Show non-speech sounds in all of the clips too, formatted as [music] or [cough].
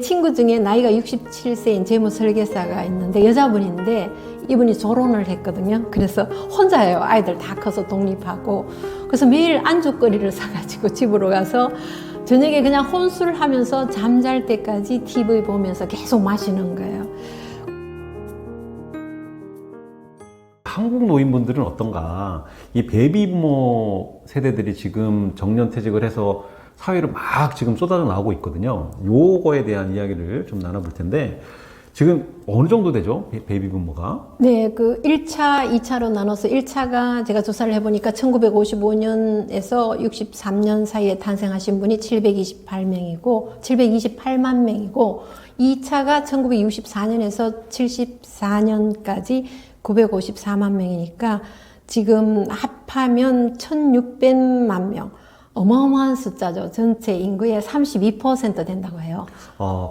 친구 중에 나이가 67세인 재무 설계사가 있는데 여자분인데 이분이 졸혼을 했거든요. 그래서 혼자예요. 아이들 다 커서 독립하고. 그래서 매일 안주거리를 사가지고 집으로 가서 저녁에 그냥 혼술 하면서 잠잘 때까지 TV 보면서 계속 마시는 거예요. 한국 노인분들은 어떤가? 이 베이비부모 세대들이 지금 정년퇴직을 해서 사회로 막 지금 쏟아져 나오고 있거든요. 요거에 대한 이야기를 좀 나눠볼 텐데, 지금 어느 정도 되죠? 베- 베이비 부모가? 네, 그 1차, 2차로 나눠서 1차가 제가 조사를 해보니까 1955년에서 63년 사이에 탄생하신 분이 728명이고, 728만 명이고, 2차가 1964년에서 74년까지 954만 명이니까 지금 합하면 1600만 명. 어마어마한 숫자죠. 전체 인구의 32% 된다고 해요. 어,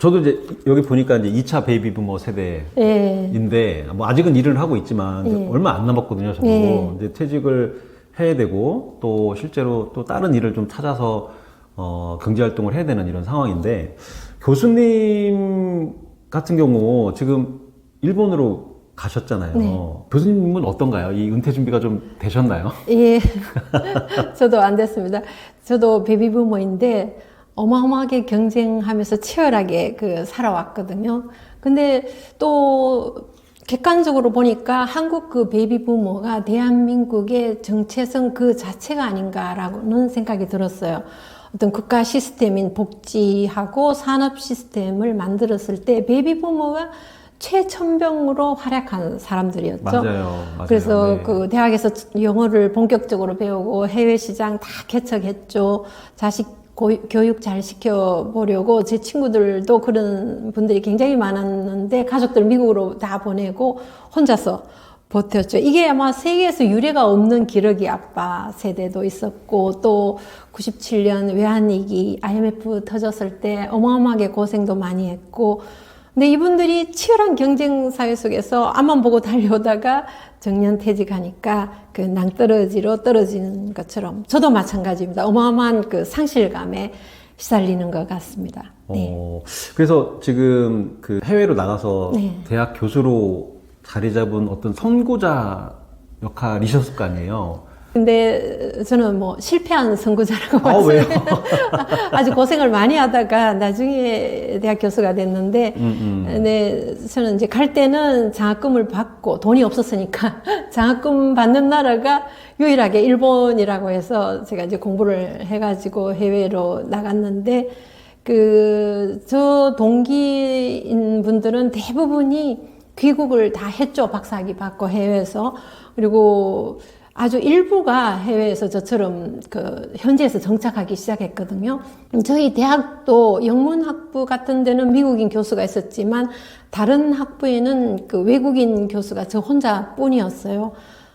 저도 이제 여기 보니까 이제 2차 베이비부모 세대 예. 인데 뭐 아직은 일을 하고 있지만 예. 얼마 안 남았거든요. 저도 예. 이제 퇴직을 해야 되고 또 실제로 또 다른 일을 좀 찾아서 어, 경제 활동을 해야 되는 이런 상황인데 교수님 같은 경우 지금 일본으로 가셨잖아요. 네. 교수님은 어떤가요? 이 은퇴 준비가 좀 되셨나요? 예. [laughs] 저도 안 됐습니다. 저도 베비부모인데 어마어마하게 경쟁하면서 치열하게 그 살아왔거든요. 근데 또 객관적으로 보니까 한국 그 베이비 부모가 대한민국의 정체성 그 자체가 아닌가라고는 생각이 들었어요. 어떤 국가 시스템인 복지하고 산업 시스템을 만들었을 때 베이비 부모가 최천병으로 활약한 사람들이었죠. 맞아요. 맞아요. 그래서 네. 그 대학에서 영어를 본격적으로 배우고 해외 시장 다 개척했죠. 자식 고- 교육 잘 시켜보려고 제 친구들도 그런 분들이 굉장히 많았는데 가족들 미국으로 다 보내고 혼자서 버텼죠. 이게 아마 세계에서 유례가 없는 기러기 아빠 세대도 있었고 또 97년 외환위기 IMF 터졌을 때 어마어마하게 고생도 많이 했고 근데 이분들이 치열한 경쟁 사회 속에서 앞만 보고 달려오다가 정년 퇴직하니까 그 낭떠러지로 떨어지는 것처럼 저도 마찬가지입니다. 어마어마한 그 상실감에 시달리는 것 같습니다. 네. 어, 그래서 지금 그 해외로 나가서 네. 대학 교수로 자리 잡은 어떤 선구자 역할이셨을 거 아니에요. 근데 저는 뭐 실패한 선구자라고 아, 왜요? [laughs] 아주 고생을 많이 하다가 나중에 대학 교수가 됐는데 음, 음. 네, 저는 이제 갈 때는 장학금을 받고 돈이 없었으니까 [laughs] 장학금 받는 나라가 유일하게 일본이라고 해서 제가 이제 공부를 해가지고 해외로 나갔는데 그 저 동기인 분들은 대부분이 귀국을 다 했죠 박사학위 받고 해외에서 그리고 아주 일부가 해외에서 저처럼 그 현지에서 정착하기 시작했거든요. 저희 대학도 영문학부 같은 데는 미국인 교수가 있었지만 다른 학부에는 그 외국인 교수가 저 혼자뿐이었어요.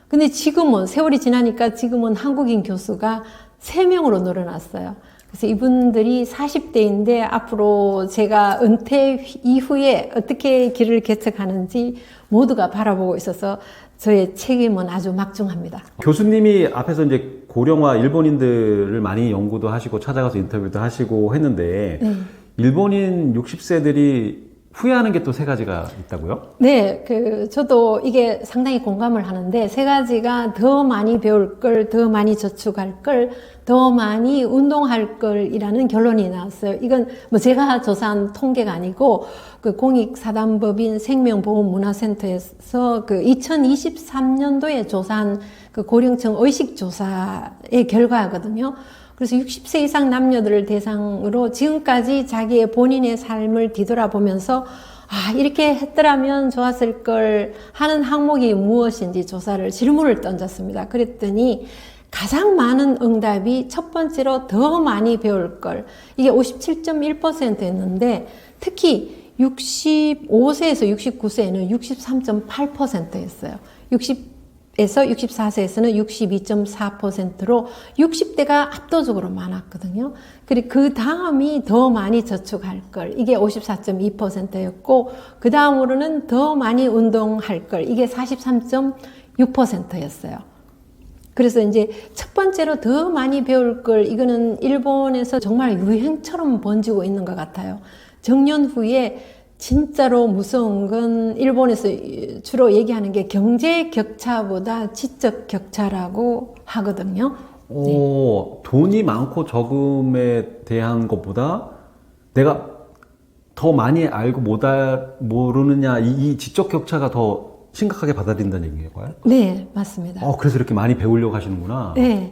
근데 지금은 세월이 지나니까 지금은 한국인 교수가 세명으로 늘어났어요. 그래서 이분들이 40대인데 앞으로 제가 은퇴 이후에 어떻게 길을 개척하는지 모두가 바라보고 있어서 저의 책임은 아주 막중합니다. 교수님이 앞에서 이제 고령화 일본인들을 많이 연구도 하시고 찾아가서 인터뷰도 하시고 했는데 네. 일본인 60세들이 후회하는 게 또 세 가지가 있다고요? 네, 그, 저도 이게 상당히 공감을 하는데, 세 가지가 더 많이 배울 걸, 더 많이 저축할 걸, 더 많이 운동할 걸이라는 결론이 나왔어요. 이건 뭐 제가 조사한 통계가 아니고, 그 공익사단법인 생명보험문화센터에서 그 2023년도에 조사한 그 고령층 의식조사의 결과거든요. 그래서 60세 이상 남녀들을 대상으로 지금까지 자기의 본인의 삶을 뒤돌아보면서 아, 이렇게 했더라면 좋았을 걸 하는 항목이 무엇인지 조사를 질문을 던졌습니다. 그랬더니 가장 많은 응답이 첫 번째로 더 많이 배울 걸. 이게 57.1%였는데 특히 65세에서 69세에는 63.8%였어요. 60 에서 64세에서는 62.4%로 60대가 압도적으로 많았거든요. 그리고 그 다음이 더 많이 저축할 걸. 이게 54.2%였고, 그 다음으로는 더 많이 운동할 걸. 이게 43.6%였어요. 그래서 이제 첫 번째로 더 많이 배울 걸 이거는 일본에서 정말 유행처럼 번지고 있는 것 같아요. 정년 후에 진짜로 무서운 건 일본에서 주로 얘기하는 게 경제 격차보다 지적 격차라고 하거든요. 오, 돈이 많고 적음에 대한 것보다 내가 더 많이 알고 못 알, 모르느냐, 이, 이 지적 격차가 더 심각하게 받아들인다는 얘기인가요? 네, 맞습니다. 어, 그래서 이렇게 많이 배우려고 하시는구나. 네.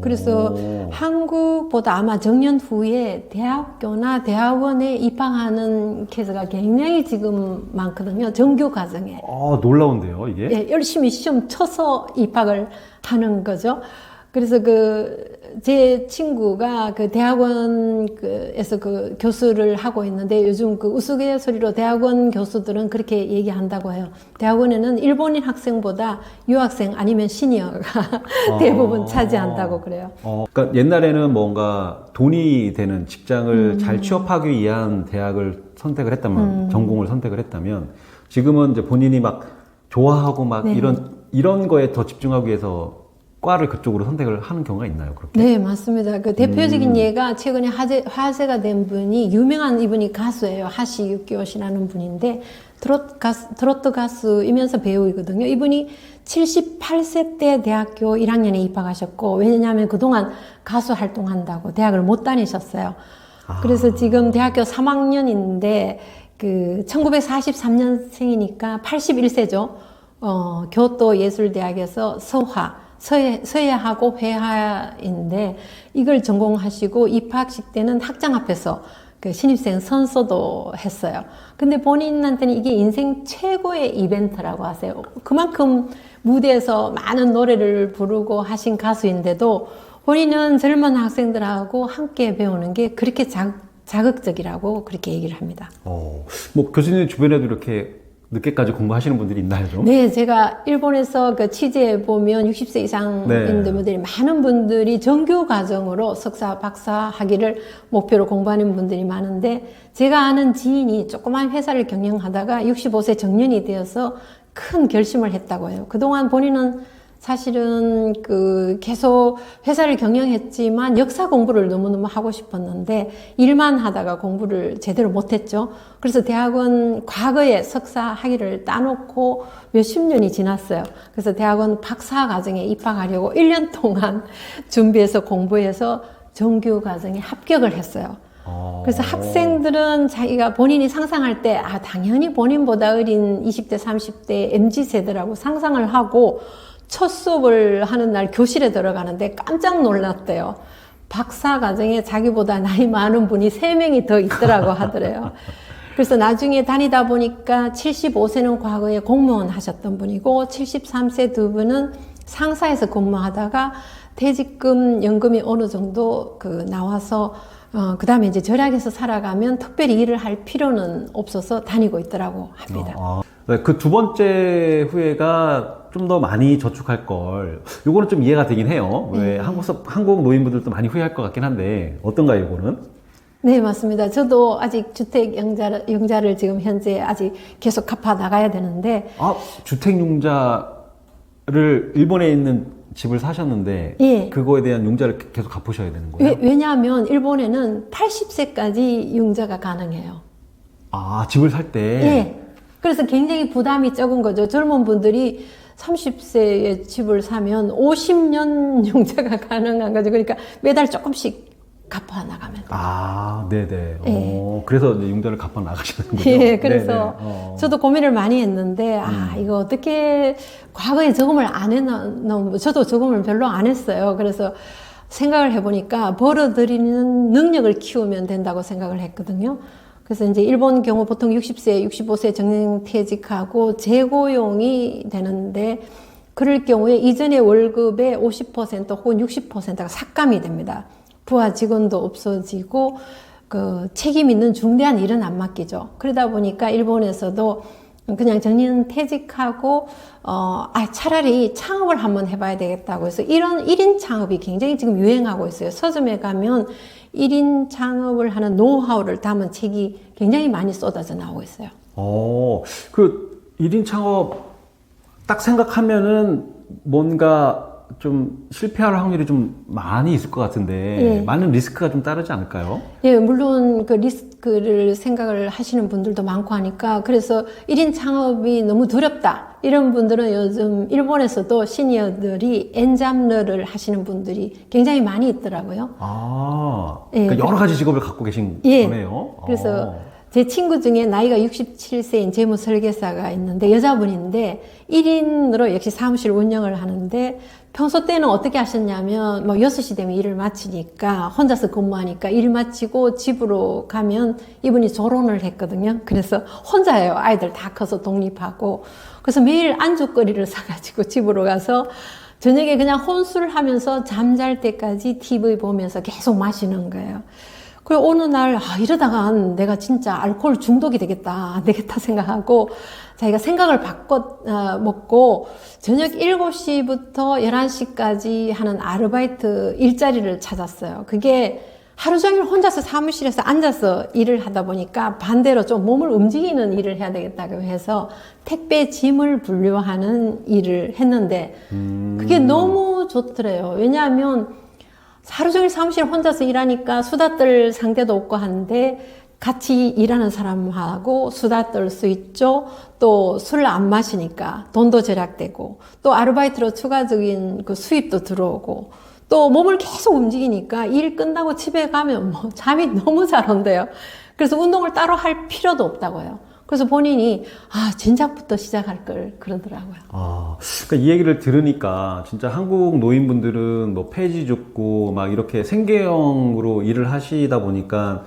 그래서 오. 한국보다 아마 정년 후에 대학교나 대학원에 입학하는 케이스가 굉장히 지금 많거든요. 정규 과정에. 아, 놀라운데요, 이게? 예, 열심히 시험 쳐서 입학을 하는 거죠. 그래서 그, 제 친구가 그 대학원에서 그 교수를 하고 있는데 요즘 그 우스갯소리로 대학원 교수들은 그렇게 얘기한다고 해요. 대학원에는 일본인 학생보다 유학생 아니면 시니어가 [laughs] 대부분 차지한다고 그래요. 어, 그러니까 옛날에는 뭔가 돈이 되는 직장을 음. 잘 취업하기 위한 대학을 선택을 했다면, 전공을 선택을 했다면, 지금은 이제 본인이 막 좋아하고 막 네. 이런, 이런 거에 더 집중하기 위해서 과를 그쪽으로 선택을 하는 경우가 있나요, 그렇게? 네, 맞습니다. 그 대표적인 음. 예가 최근에 화제, 화제가 된 분이 유명한 이분이 가수예요. 하시 유키오시라는 분인데 트로트 가수, 트로트 가수이면서 배우이거든요. 이분이 78세 때 대학교 1학년에 입학하셨고 왜냐하면 그동안 가수 활동한다고 대학을 못 다니셨어요. 그래서 지금 대학교 3학년인데 그 1943년생이니까 81세죠. 어, 교토예술대학에서 서화, 서예, 서예하고 회화인데 이걸 전공하시고 입학식 때는 학장 앞에서 그 신입생 선서도 했어요. 근데 본인한테는 이게 인생 최고의 이벤트라고 하세요. 그만큼 무대에서 많은 노래를 부르고 하신 가수인데도 본인은 젊은 학생들하고 함께 배우는 게 그렇게 자, 자극적이라고 그렇게 얘기를 합니다. 어, 뭐 교수님 주변에도 이렇게 늦게까지 공부하시는 분들이 있나요, 좀? 네, 제가 일본에서 그 취재해 보면 60세 이상인 네. 분들이 많은 분들이 정규 과정으로 석사, 박사 학위를 목표로 공부하는 분들이 많은데 제가 아는 지인이 조그만 회사를 경영하다가 65세 정년이 되어서 큰 결심을 했다고 해요. 그동안 본인은 사실은 그 계속 회사를 경영했지만 역사 공부를 너무너무 하고 싶었는데 일만 하다가 공부를 제대로 못했죠. 그래서 대학원 과거에 석사 학위를 따놓고 몇십 년이 지났어요. 그래서 대학원 박사 과정에 입학하려고 1년 동안 [laughs] 준비해서 공부해서 정규 과정에 합격을 했어요. 어. 그래서 학생들은 자기가 본인이 상상할 때, 아, 당연히 본인보다 어린 20대, 30대 MZ 세대라고 상상을 하고 첫 수업을 하는 날 교실에 들어가는데 깜짝 놀랐대요. 박사 과정에 자기보다 나이 많은 분이 세명이 더 있더라고 하더래요. [laughs] 그래서 나중에 다니다 보니까 75세는 과거에 공무원 하셨던 분이고 73세 두 분은 상사에서 근무하다가 퇴직금 연금이 어느 정도 그 나와서 어, 그 다음에 이제 절약해서 살아가면 특별히 일을 할 필요는 없어서 다니고 있더라고 합니다. 아, 그 두 번째 후회가 좀 더 많이 저축할 걸. 요거는 좀 이해가 되긴 해요. 네. 왜 한국, 서- 한국 노인분들도 많이 후회할 것 같긴 한데, 어떤가요, 요거는? 네, 맞습니다. 저도 아직 주택 영자를, 영자를 지금 현재 아직 계속 갚아 나가야 되는데, 아, 주택 융자를 일본에 있는 집을 사셨는데, 예. 그거에 대한 융자를 계속 갚으셔야 되는 거예요? 왜, 왜냐하면 일본에는 80세까지 융자가 가능해요. 아, 집을 살 때? 예. 그래서 굉장히 부담이 적은 거죠. 젊은 분들이 30세에 집을 사면 50년 [laughs] 융자가 가능한 거죠. 그러니까 매달 조금씩 갚아 나가면. 아, 네네. 예. 어, 그래서 이제 융자를 갚아 나가시는군요. [laughs] 예, 그래서. 어. 음. 저도 고민을 많이 했는데, 아, 이거 어떻게, 과거에 저금을 안 했나, 저도 저금을 별로 안 했어요. 그래서 생각을 해보니까 벌어들이는 능력을 키우면 된다고 생각을 했거든요. 그래서 이제 일본 경우 보통 60세, 65세 정년 퇴직하고 재고용이 되는데, 그럴 경우에 이전의 월급의 50% 혹은 60%가 삭감이 됩니다. 부하 직원도 없어지고 그 책임 있는 중대한 일은 안 맡기죠. 그러다 보니까 일본에서도 그냥 정년 퇴직하고 어, 아, 차라리 창업을 한번 해봐야 되겠다고 해서 이런 1인 창업이 굉장히 지금 유행하고 있어요. 서점에 가면 1인 창업을 하는 노하우를 담은 책이 굉장히 많이 쏟아져 나오고 있어요. 어, 그 1인 창업 딱 생각하면은 뭔가 좀 실패할 확률이 좀 많이 있을 것 같은데 예. 많은 리스크가 좀 따르지 않을까요? 예, 물론 그 리스크를 생각을 하시는 분들도 많고 하니까 그래서 1인 창업이 너무 두렵다. 이런 분들은 요즘 일본에서도 시니어들이 엔잡러를 하시는 분들이 굉장히 많이 있더라고요. 아, 예. 그러니까 여러 가지 직업을 갖고 계신 예. 거네요. 그래서 어. 제 친구 중에 나이가 67세인 재무 설계사가 있는데 여자분인데 1인으로 역시 사무실 운영을 하는데 평소 때는 어떻게 하셨냐면 뭐 6시 되면 일을 마치니까 혼자서 근무하니까 일 마치고 집으로 가면 이분이 졸혼을 했거든요. 그래서 혼자예요. 아이들 다 커서 독립하고. 그래서 매일 안주거리를 [laughs] 사가지고 집으로 가서 저녁에 그냥 혼술 하면서 잠잘 때까지 TV 보면서 계속 마시는 거예요. 그리고 어느 날, 아, 이러다간 내가 진짜 알코올 중독이 되겠다, 안 되겠다 [laughs] 생각하고, 자기가 생각을 바꿔, 어, 먹고, 저녁 7시부터 11시까지 하는 아르바이트 일자리를 찾았어요. 그게 하루 종일 혼자서 사무실에서 앉아서 일을 하다 보니까 반대로 좀 몸을 움직이는 일을 해야 되겠다고 해서 택배 짐을 분류하는 일을 했는데, 그게 너무 좋더래요. 왜냐하면 하루 종일 사무실 혼자서 일하니까 수다 떨 상대도 없고 한데 같이 일하는 사람하고 수다 떨 수 있죠. 또 술 안 마시니까 돈도 절약되고 또 아르바이트로 추가적인 그 수입도 들어오고 또 몸을 계속 움직이니까 일 끝나고 집에 가면 뭐 잠이 너무 잘 온대요. 그래서 운동을 따로 할 필요도 없다고요. 그래서 본인이 아 진작부터 시작할 걸 그러더라고요. 아, 그러니까 이 얘기를 들으니까 진짜 한국 노인분들은 뭐 폐지 죽고 막 이렇게 생계형으로 일을 하시다 보니까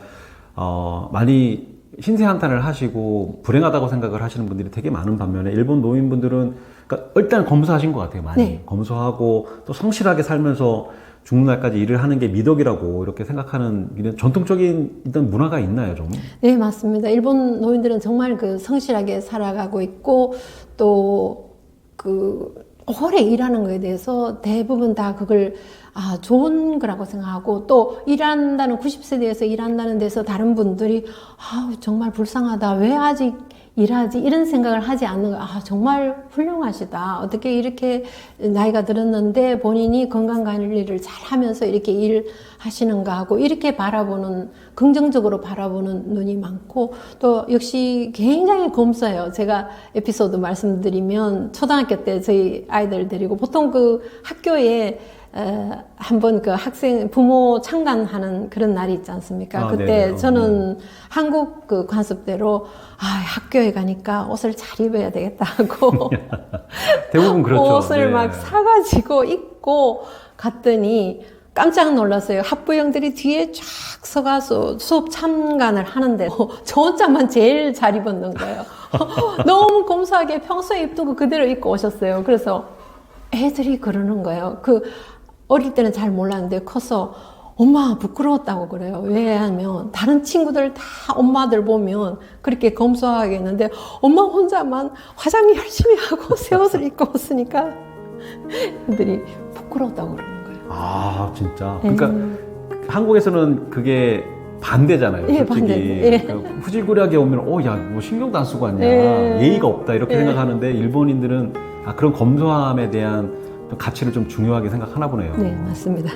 어, 많이 신세한탄을 하시고 불행하다고 생각을 하시는 분들이 되게 많은 반면에 일본 노인분들은 그러니까 일단 검소하신 것 같아요. 많이 네. 검소하고 또 성실하게 살면서 죽는 날까지 일을 하는 게 미덕이라고 이렇게 생각하는 이런 전통적인 어떤 문화가 있나요, 좀? 네, 맞습니다. 일본 노인들은 정말 그 성실하게 살아가고 있고 또그 오래 일하는 거에 대해서 대부분 다 그걸 아, 좋은 거라고 생각하고 또 일한다는 90세 대해서 일한다는 데서 다른 분들이 아, 정말 불쌍하다. 왜 아직 일하지? 이런 생각을 하지 않는 거. 아, 정말 훌륭하시다. 어떻게 이렇게 나이가 들었는데 본인이 건강 관리를 잘 하면서 이렇게 일 하시는가 하고 이렇게 바라보는, 긍정적으로 바라보는 눈이 많고 또 역시 굉장히 검소해요. 제가 에피소드 말씀드리면 초등학교 때 저희 아이들 데리고 보통 그 학교에 어, 한번 그 학생 부모 참관하는 그런 날이 있지 않습니까? 아, 그때 네네. 어, 저는 한국 그 관습대로 아 학교에 가니까 옷을 잘 입어야 되겠다 하고 [laughs] 대부분 그렇죠. 옷을 네. 막 사가지고 입고 갔더니 깜짝 놀랐어요. 학부형들이 뒤에 쫙 서가서 수업 참관을 하는데 저 혼자만 제일 잘 입었는 거예요. [laughs] 너무 검소하게 평소에 입던 거 그대로 입고 오셨어요. 그래서 애들이 그러는 거예요. 그 어릴 때는 잘 몰랐는데 커서 엄마 부끄러웠다고 그래요. 왜냐하면 다른 친구들 다 엄마들 보면 그렇게 검소하게 했는데 엄마 혼자만 화장 열심히 하고 [laughs] 새 옷을 입고 왔으니까 애들이 부끄러웠다고 그러는 거예요. 아, 진짜. 그러니까 음. 한국에서는 그게 반대잖아요. 예. 반대죠. 예. 그 후질구리하게 오면, 어, 야, 뭐 신경도 안 쓰고 왔냐. 예. 예의가 없다. 이렇게 예. 생각하는데, 일본인들은 아, 그런 검소함에 대한 좀 가치를 좀 중요하게 생각하나 보네요. 네, 맞습니다.